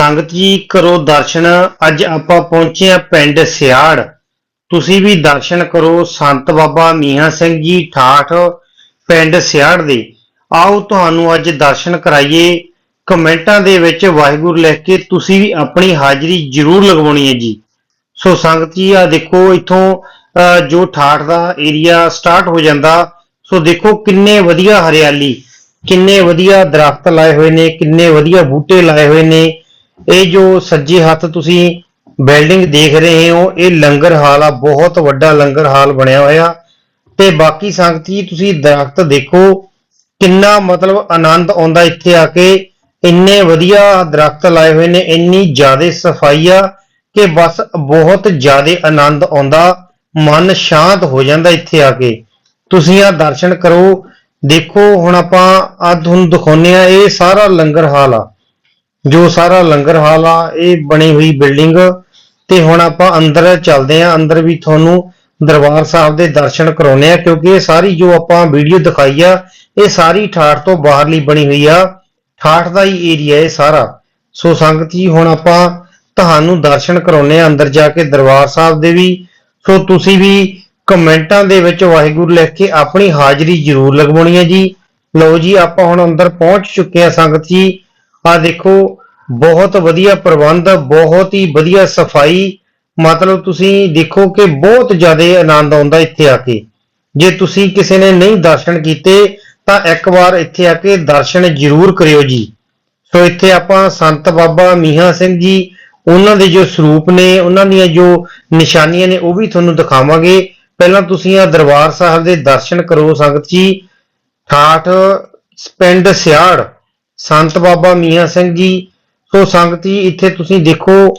ਸੰਗਤ ਜੀ ਕਰੋ ਦਰਸ਼ਨ। ਅੱਜ ਆਪਾਂ ਪਹੁੰਚੇ ਆ ਪਿੰਡ ਸਿਆੜ। ਤੁਸੀਂ ਵੀ ਦਰਸ਼ਨ ਕਰੋ। ਸੰਤ ਬਾਬਾ ਮੀਆਂ ਸਿੰਘ ਜੀ ਠਾਠ ਪਿੰਡ ਸਿਆੜ ਦੇ। ਆਓ ਤੁਹਾਨੂੰ ਅੱਜ ਦਰਸ਼ਨ ਕਰਾਈਏ। ਕਮੈਂਟਾਂ ਦੇ ਵਿੱਚ ਵਾਹਿਗੁਰੂ ਲਿਖ ਕੇ ਤੁਸੀਂ ਵੀ ਆਪਣੀ ਹਾਜ਼ਰੀ ਜ਼ਰੂਰ ਲਗਵਾਉਣੀ ਹੈ ਜੀ। ਸੋ ਸੰਗਤ ਜੀ ਆ ਦੇਖੋ ਇੱਥੋਂ ਅਹ, ਜੋ ਠਾਠ ਦਾ ਏਰੀਆ ਸਟਾਰਟ ਹੋ ਜਾਂਦਾ ਸੋ ਦੇਖੋ ਕਿੰਨੇ ਵਧੀਆ ਹਰਿਆਲੀ ਕਿੰਨੇ ਵਧੀਆ ਦਰਖਤ ਲਾਏ ਹੋਏ ਨੇ ਕਿੰਨੇ ਵਧੀਆ ਬੂਟੇ ਲਾਏ ਹੋਏ ਨੇ। ਇਹ ਜੋ ਸੱਜੇ ਹੱਥ ਤੁਸੀਂ ਬਿਲਡਿੰਗ ਦੇਖ ਰਹੇ ਹੋ, ਇਹ ਲੰਗਰ ਹਾਲ ਆ, ਬਹੁਤ ਵੱਡਾ ਲੰਗਰ ਹਾਲ ਬਣਿਆ ਹੋਇਆ। ਤੇ ਬਾਕੀ ਸੰਗਤ ਜੀ ਤੁਸੀਂ ਦਰਖਤ ਦੇਖੋ, ਕਿੰਨਾ ਮਤਲਬ ਆਨੰਦ ਆਉਂਦਾ ਇੱਥੇ ਆ ਕੇ। ਇੰਨੇ ਵਧੀਆ ਦਰਖਤ ਲਾਏ ਹੋਏ ਨੇ, ਇੰਨੀ ਜ਼ਿਆਦਾ ਸਫ਼ਾਈ ਆ ਕਿ ਬਸ ਬਹੁਤ ਜ਼ਿਆਦਾ ਆਨੰਦ ਆਉਂਦਾ, ਮਨ ਸ਼ਾਂਤ ਹੋ ਜਾਂਦਾ ਇੱਥੇ ਆ ਕੇ। ਤੁਸੀਂ ਆ ਦਰਸ਼ਨ ਕਰੋ, ਦੇਖੋ ਹੁਣ ਆਪਾਂ ਆ ਤੁਹਾਨੂੰ ਦਿਖਾਉਂਦੇ ਆ ਇਹ ਸਾਰਾ ਲੰਗਰ ਹਾਲ ਆ। ਜੋ ਸਾਰਾ ਲੰਗਰ ਹਾਲ ਆ, ਇਹ ਬਣੀ ਹੋਈ ਬਿਲਡਿੰਗ ਤੇ ਹੁਣ ਆਪਾਂ ਅੰਦਰ ਚੱਲਦੇ ਆ ਅੰਦਰ ਵੀ ਤੁਹਾਨੂੰ ਦਰਬਾਰ ਸਾਹਿਬ ਦੇ ਦਰਸ਼ਨ ਕਰਾਉਨੇ ਆ ਕਿਉਂਕਿ ਇਹ ਸਾਰੀ ਜੋ ਆਪਾਂ ਵੀਡੀਓ ਦਿਖਾਈ ਆ, ਇਹ ਸਾਰੀ ਠਾਠ ਤੋਂ ਬਾਹਰਲੀ ਬਣੀ ਹੋਈ ਆ। ਠਾਠ ਦਾ ਹੀ ਏਰੀਆ ਇਹ ਸਾਰਾ। ਸੋ ਸੰਗਤ ਜੀ, ਹੁਣ ਆਪਾਂ ਤੁਹਾਨੂੰ ਦਰਸ਼ਨ ਕਰਾਉਨੇ ਆ ਅੰਦਰ ਜਾ ਕੇ ਦਰਬਾਰ ਸਾਹਿਬ ਦੇ ਵੀ। ਸੋ ਤੁਸੀਂ ਵੀ ਕਮੈਂਟਾਂ ਦੇ ਵਿੱਚ ਵਾਹਿਗੁਰੂ ਲਿਖ ਕੇ ਆਪਣੀ ਹਾਜ਼ਰੀ ਜ਼ਰੂਰ ਲਗਵਾਉਣੀ ਹੈ ਜੀ। ਲਓ ਜੀ, ਆਪਾਂ ਹੁਣ ਅੰਦਰ ਪਹੁੰਚ ਚੁੱਕੇ ਆ ਸੰਗਤ ਜੀ। ਆ ਦੇਖੋ, ਬਹੁਤ ਵਧੀਆ ਪ੍ਰਬੰਧ, ਬਹੁਤ ਹੀ ਵਧੀਆ ਸਫ਼ਾਈ। ਮਤਲਬ ਤੁਸੀਂ ਦੇਖੋ ਕਿ ਬਹੁਤ ਜ਼ਿਆਦਾ ਆਨੰਦ ਆਉਂਦਾ ਇੱਥੇ ਆ ਕੇ। ਜੇ ਤੁਸੀਂ ਕਿਸੇ ਨੇ ਨਹੀਂ ਦਰਸ਼ਨ ਕੀਤੇ, ਤਾਂ ਇੱਕ ਵਾਰ ਇੱਥੇ ਆ ਕੇ ਦਰਸ਼ਨ ਜ਼ਰੂਰ ਕਰਿਓ ਜੀ। ਸੋ ਇੱਥੇ ਆਪਾਂ ਸੰਤ ਬਾਬਾ ਮੀਆਂ ਸਿੰਘ ਜੀ, ਉਹਨਾਂ ਦੇ ਜੋ ਸਰੂਪ ਨੇ, ਉਹਨਾਂ ਦੀਆਂ ਜੋ ਨਿਸ਼ਾਨੀਆਂ ਨੇ, ਉਹ ਵੀ ਤੁਹਾਨੂੰ ਦਿਖਾਵਾਂਗੇ। ਪਹਿਲਾਂ ਤੁਸੀਂ ਆ ਦਰਬਾਰ ਸਾਹਿਬ ਦੇ ਦਰਸ਼ਨ ਕਰੋ ਸੰਗਤ ਜੀ। ਠਾਠ ਪਿੰਡ ਸਿਆੜ। ਸੰਤ ਬਾਬਾ ਮੀਆਂ ਸਿੰਘ ਜੀ, ਸੋ ਸੰਗਤ ਜੀ, ਇੱਥੇ ਤੁਸੀਂ ਦੇਖੋ,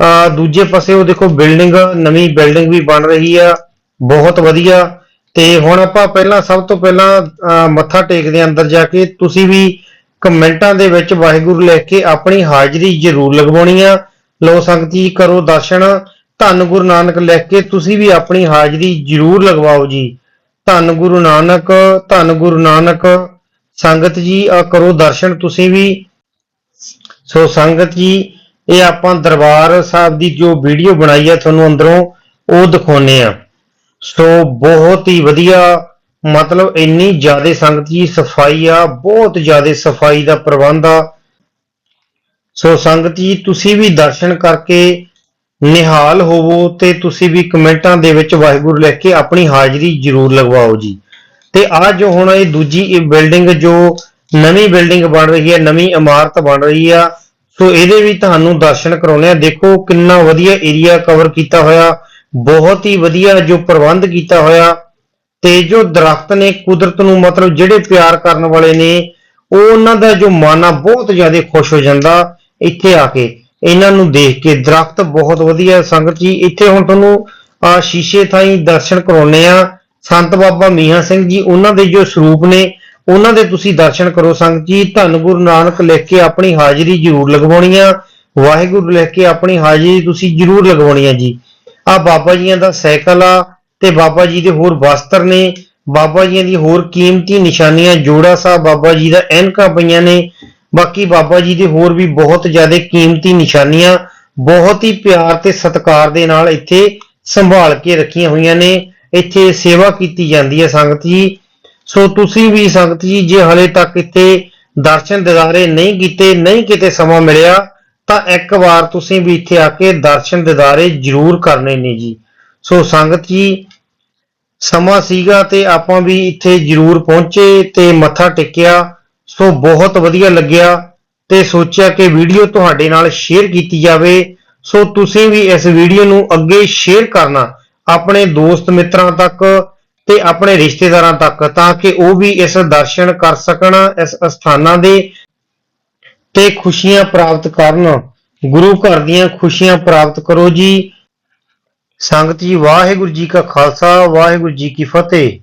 ਅਹ, ਦੂਜੇ ਪਾਸੇ ਉਹ ਦੇਖੋ ਬਿਲਡਿੰਗ, ਨਵੀਂ ਬਿਲਡਿੰਗ ਵੀ ਬਣ ਰਹੀ ਆ, ਬਹੁਤ ਵਧੀਆ। ਤੇ ਹੁਣ ਆਪਾਂ ਪਹਿਲਾਂ ਸਭ ਤੋਂ ਪਹਿਲਾਂ, ਅਹ, ਮੱਥਾ ਟੇਕਦੇ ਹਾਂ ਅੰਦਰ ਜਾ ਕੇ। ਤੁਸੀਂ ਵੀ ਕਮੈਂਟਾਂ ਦੇ ਵਿੱਚ ਵਾਹਿਗੁਰੂ ਲਿਖ ਕੇ ਆਪਣੀ ਹਾਜ਼ਰੀ ਜ਼ਰੂਰ ਲਗਵਾਉਣੀ ਆ। ਲੋ ਸੰਗਤ ਜੀ, ਕਰੋ ਦਰਸ਼ਨ। ਧੰਨ ਗੁਰੂ ਨਾਨਕ ਲਿਖ ਕੇ ਤੁਸੀਂ ਵੀ ਆਪਣੀ ਹਾਜ਼ਰੀ ਜ਼ਰੂਰ ਲਗਵਾਓ ਜੀ। ਧੰਨ ਗੁਰੂ ਨਾਨਕ, ਧੰਨ ਗੁਰੂ ਨਾਨਕ। ਸੰਗਤ ਜੀ ਆ ਕਰੋ ਦਰਸ਼ਨ ਤੁਸੀਂ ਵੀ। ਸੋ ਸੰਗਤ ਜੀ, ਇਹ ਆਪਾਂ ਦਰਬਾਰ ਸਾਹਿਬ ਦੀ ਜੋ ਵੀਡੀਓ ਬਣਾਈ ਆ ਤੁਹਾਨੂੰ ਅੰਦਰੋਂ, ਉਹ ਦਿਖਾਉਨੇ ਆ। ਸੋ ਬਹੁਤ ਹੀ ਵਧੀਆ, ਮਤਲਬ ਇੰਨੀ ਜ਼ਿਆਦਾ ਸੰਗਤ ਜੀ, ਸਫ਼ਾਈ ਆ, ਬਹੁਤ ਜ਼ਿਆਦਾ ਸਫ਼ਾਈ ਦਾ ਪ੍ਰਬੰਧ ਆ। ਸੋ ਸੰਗਤ ਜੀ, ਤੁਸੀਂ ਵੀ ਦਰਸ਼ਨ ਕਰਕੇ ਨਿਹਾਲ ਹੋਵੋ ਤੇ ਤੁਸੀਂ ਵੀ ਕਮੈਂਟਾਂ ਦੇ ਵਿੱਚ ਵਾਹਿਗੁਰੂ ਲਿਖ ਕੇ ਆਪਣੀ ਹਾਜ਼ਰੀ ਜ਼ਰੂਰ ਲਗਵਾਓ ਜੀ। ਤੇ ਆ ਜੋ ਹੁਣ ਇਹ ਦੂਜੀ ਇਹ ਬਿਲਡਿੰਗ ਜੋ ਨਵੀਂ ਬਿਲਡਿੰਗ ਬਣ ਰਹੀ ਹੈ, ਨਵੀਂ ਇਮਾਰਤ ਬਣ ਰਹੀ ਆ, ਸੋ ਇਹਦੇ ਵੀ ਤੁਹਾਨੂੰ ਦਰਸ਼ਨ ਕਰਾਉਣੇ ਆ। ਦੇਖੋ ਕਿੰਨਾ ਵਧੀਆ ਏਰੀਆ ਕਵਰ ਕੀਤਾ ਹੋਇਆ, ਬਹੁਤ ਹੀ ਵਧੀਆ ਜੋ ਪ੍ਰਬੰਧ ਕੀਤਾ ਹੋਇਆ ਤੇ ਜੋ ਦਰਖਤ ਨੇ, ਕੁਦਰਤ ਨੂੰ ਮਤਲਬ ਜਿਹੜੇ ਪਿਆਰ ਕਰਨ ਵਾਲੇ ਨੇ, ਉਹ ਉਹਨਾਂ ਦਾ ਜੋ ਮਨ ਆ, ਬਹੁਤ ਜ਼ਿਆਦਾ ਖੁਸ਼ ਹੋ ਜਾਂਦਾ ਇੱਥੇ ਆ ਕੇ। ਇਹਨਾਂ ਨੂੰ ਦੇਖ ਕੇ ਦਰਖਤ ਬਹੁਤ ਵਧੀਆ ਸੰਗਤ ਜੀ, ਇੱਥੇ ਹੁਣ ਤੁਹਾਨੂੰ ਆ ਸ਼ੀਸ਼ੇ ਥਾਈ ਦਰਸ਼ਨ ਕਰਾਉਣੇ ਆ। ਸੰਤ ਬਾਬਾ ਮੀਆਂ ਸਿੰਘ ਜੀ, ਉਹਨਾਂ ਦੇ ਜੋ ਸਰੂਪ ਨੇ, ਉਹਨਾਂ ਦੇ ਤੁਸੀਂ ਦਰਸ਼ਨ ਕਰੋ ਸੰਗਤ ਜੀ। ਧੰਨ ਗੁਰੂ ਨਾਨਕ ਲਿਖ ਕੇ ਆਪਣੀ ਹਾਜ਼ਰੀ ਜ਼ਰੂਰ ਲਗਵਾਉਣੀ ਆ ਵਾਹਿਗੁਰੂ ਲਿਖ ਕੇ ਆਪਣੀ ਹਾਜ਼ਰੀ ਤੁਸੀਂ ਜ਼ਰੂਰ ਲਗਵਾਉਣੀ ਆ ਜੀ। ਆ ਬਾਬਾ ਜੀਆਂ ਦਾ ਸਾਈਕਲ ਆ ਤੇ ਬਾਬਾ ਜੀ ਦੇ ਹੋਰ ਵਸਤਰ ਨੇ। ਬਾਬਾ ਜੀਆਂ ਦੀ ਹੋਰ ਕੀਮਤੀ ਨਿਸ਼ਾਨੀਆਂ, ਜੋੜਾ ਸਾਹਿਬ ਬਾਬਾ ਜੀ ਦਾ, ਐਨਕਾਂ ਪਈਆਂ ਨੇ। ਬਾਕੀ ਬਾਬਾ ਜੀ ਦੇ ਹੋਰ ਵੀ ਬਹੁਤ ਜ਼ਿਆਦਾ ਕੀਮਤੀ ਨਿਸ਼ਾਨੀਆਂ, ਬਹੁਤ ਹੀ ਪਿਆਰ ਤੇ ਸਤਿਕਾਰ ਦੇ ਨਾਲ ਇੱਥੇ ਸੰਭਾਲ ਕੇ ਰੱਖੀਆਂ ਹੋਈਆਂ ਨੇ। ਇੱਥੇ ਸੇਵਾ ਕੀਤੀ ਜਾਂਦੀ ਹੈ ਸੰਗਤ ਜੀ। ਸੋ ਤੁਸੀਂ ਵੀ ਸੰਗਤ ਜੀ, ਜੇ ਹਲੇ ਤੱਕ ਇੱਥੇ ਦਰਸ਼ਨ ਦਿਦਾਰੇ ਨਹੀਂ ਕੀਤੇ, ਨਹੀਂ ਕਿਤੇ ਸਮਾਂ ਮਿਲਿਆ, ਤਾਂ ਇੱਕ ਵਾਰ ਤੁਸੀਂ ਵੀ ਇੱਥੇ ਆ ਕੇ ਦਰਸ਼ਨ ਦਿਦਾਰੇ ਜ਼ਰੂਰ ਕਰਨੇ ਨੇ ਜੀ। ਸੋ ਸੰਗਤ ਜੀ, ਸਮਾਂ ਸੀਗਾ ਤੇ ਆਪਾਂ ਵੀ ਇੱਥੇ ਜ਼ਰੂਰ ਪਹੁੰਚੇ ਤੇ ਮੱਥਾ ਟੇਕਿਆ। ਸੋ ਬਹੁਤ ਵਧੀਆ ਲੱਗਿਆ ਤੇ ਸੋਚਿਆ ਕਿ ਵੀਡੀਓ ਤੁਹਾਡੇ ਨਾਲ ਸ਼ੇਅਰ ਕੀਤੀ ਜਾਵੇ। ਸੋ ਤੁਸੀਂ ਵੀ ਇਸ ਵੀਡੀਓ ਨੂੰ ਅੱਗੇ ਸ਼ੇਅਰ ਕਰਨਾ ਆਪਣੇ ਦੋਸਤ ਮਿੱਤਰਾਂ ਤੱਕ ਤੇ ਆਪਣੇ ਰਿਸ਼ਤੇਦਾਰਾਂ ਤੱਕ, ਤਾਂ ਕਿ ਉਹ ਵੀ ਇਸ ਦਰਸ਼ਨ ਕਰ ਸਕਣ, ਇਸ ਅਸਥਾਨਾਂ ਦੇ ਤੇ ਖੁਸ਼ੀਆਂ ਪ੍ਰਾਪਤ ਕਰਨ। ਗੁਰੂ ਘਰ ਦੀਆਂ ਖੁਸ਼ੀਆਂ ਪ੍ਰਾਪਤ ਕਰੋ ਜੀ। ਸੰਗਤ ਜੀ, ਵਾਹਿਗੁਰੂ ਜੀ ਕਾ ਖਾਲਸਾ, ਵਾਹਿਗੁਰੂ ਜੀ ਕੀ ਫਤਿਹ।